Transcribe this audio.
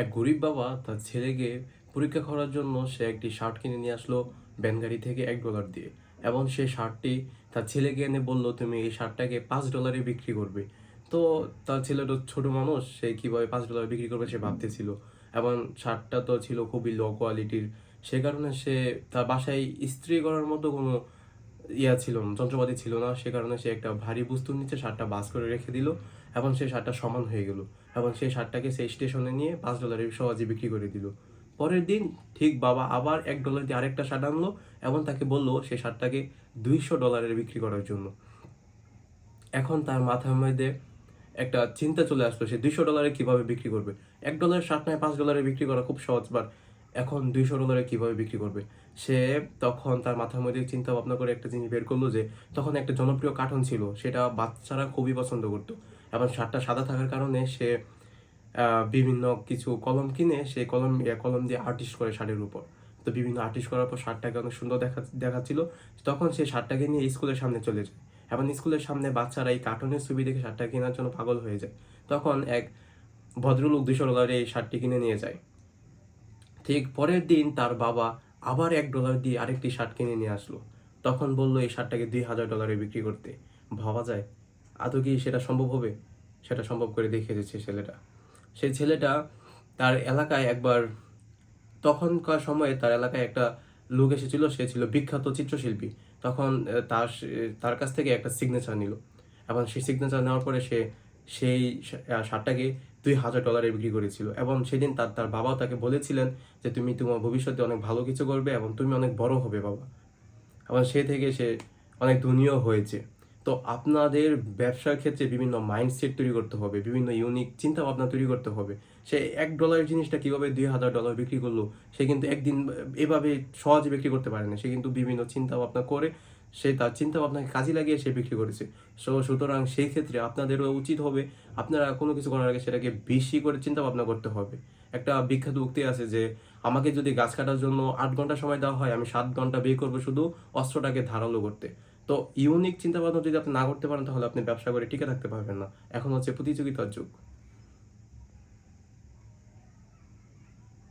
এক গরিব বাবা তার ছেলেকে পরীক্ষা করার জন্য সে একটি শার্ট কিনে নিয়ে আসলো ব্যানগাড়ি থেকে এক ডলার দিয়ে এবং সে শার্টটি তার ছেলেকে এনে বলল, তুমি এই শার্টটাকে পাঁচ ডলারে বিক্রি করবে। তো তার ছেলেটা ছোট মানুষ, সে কীভাবে পাঁচ ডলারে বিক্রি করবে সে ভাবতেছিল। এবং শার্টটা তো ছিল খুবই লো কোয়ালিটির সে কারণে সে তার বাসায় ইস্ত্রি করার মতো কোনো ইয়া ছিল যন্ত্রপাতি ছিল না, সে কারণে সে একটা ভারী বস্তুর নিচে শার্টটা বাস করে রেখে দিল এবং সেই শার্টটা সমান হয়ে গেল এবং সেই শার্টটাকে সেই স্টেশনে নিয়ে পাঁচ ডলারে সহজে বিক্রি করে দিল। পরের দিন ঠিক বাবা আবার এক ডলার দিয়ে আরেকটা শার্ট আনলো এবং তাকে বলল সেই শার্টটাকে দুইশো ডলারের বিক্রি করার জন্য। এখন তার মাথার মধ্যে একটা চিন্তা চলে আসলো, সে দুইশো ডলারে কীভাবে বিক্রি করবে? এক ডলারের শার্ট নয়, পাঁচ ডলারে বিক্রি করা খুব সহজ বাট এখন দুইশো ডলারে কীভাবে বিক্রি করবে? সে তখন তার মাথার মধ্যে চিন্তা ভাবনা করে একটা জিনিস বের করল যে, তখন একটা জনপ্রিয় কার্টুন ছিল, সেটা বাচ্চারা খুবই পছন্দ করতো। এবং শার্টটা সাদা থাকার কারণে সে বিভিন্ন কিছু কলম কিনে সে কলম কলম দিয়ে আর্টিস্ট করে শার্টের উপর। তো বিভিন্ন আর্টিস্ট করার পর শার্টটাকে অনেক সুন্দর দেখা, দেখাচ্ছিল। তখন সে শার্টটাকে নিয়ে স্কুলের সামনে চলে যায়। এবং স্কুলের সামনে বাচ্চারা এই কার্টুনের ছবি দেখে শার্টটা কেনার জন্য পাগল হয়ে যায়। তখন এক ভদ্রলোক দুশো ডলারে এই শার্টটি কিনে নিয়ে যায়। ঠিক পরের দিন তার বাবা আবার এক ডলার দিয়ে আরেকটি শার্ট কিনে নিয়ে আসলো। তখন বলল, এই শার্টটাকে দুই হাজার ডলারে বিক্রি করতে। ভাবা যায়, আদৌ কি সেটা সম্ভব হবে? সেটা সম্ভব করে দেখিয়ে দিচ্ছে ছেলেটা। সেই ছেলেটা তার এলাকায় একবার, তখনকার সময়ে তার এলাকায় একটা লোক এসেছিল, সে ছিল বিখ্যাত চিত্রশিল্পী। তখন তার তার কাছ থেকে একটা সিগনেচার নিল। এবং সেই সিগনেচার নেওয়ার পরে সে সেই শার্টটাকে দুই হাজার ডলারে বিক্রি করেছিল। এবং সেদিন তার তার বাবাও তাকে বলেছিলেন যে, তুমি তোমার ভবিষ্যতে অনেক ভালো কিছু করবে এবং তুমি অনেক বড় হবে, বাবা। এবং সে থেকে সে অনেক ধনীয় হয়েছে। তো আপনাদের ব্যবসার ক্ষেত্রে বিভিন্ন মাইন্ডসেট তৈরি করতে হবে, বিভিন্ন ইউনিক চিন্তা ভাবনা তৈরি করতে হবে। সে এক ডলারের জিনিসটা কীভাবে দুই হাজার ডলার বিক্রি করল, সে কিন্তু একদিন এভাবে সহজে বিক্রি করতে পারে না। সে কিন্তু বিভিন্ন চিন্তা ভাবনা করে সে তার চিন্তা ভাবনাকে কাজে লাগিয়ে সে বিক্রি করেছে। সো সুতরাং সেই ক্ষেত্রে আপনাদেরও উচিত হবে, আপনারা কোনো কিছু করার আগে সেটাকে বেশি করে চিন্তা ভাবনা করতে হবে। একটা বিখ্যাত উক্তি আছে যে, আমাকে যদি গাছ কাটার জন্য আট ঘণ্টা সময় দেওয়া হয়, আমি সাত ঘণ্টা বের করব শুধু অস্ত্রটাকে ধারালো করতে। তো ইউনিক চিন্তা ভাবনা যদি আপনি না করতে পারেন, তাহলে আপনি ব্যবসা করে টিকে থাকতে পারবেন না। এখন হচ্ছে প্রতিযোগিতার যুগ।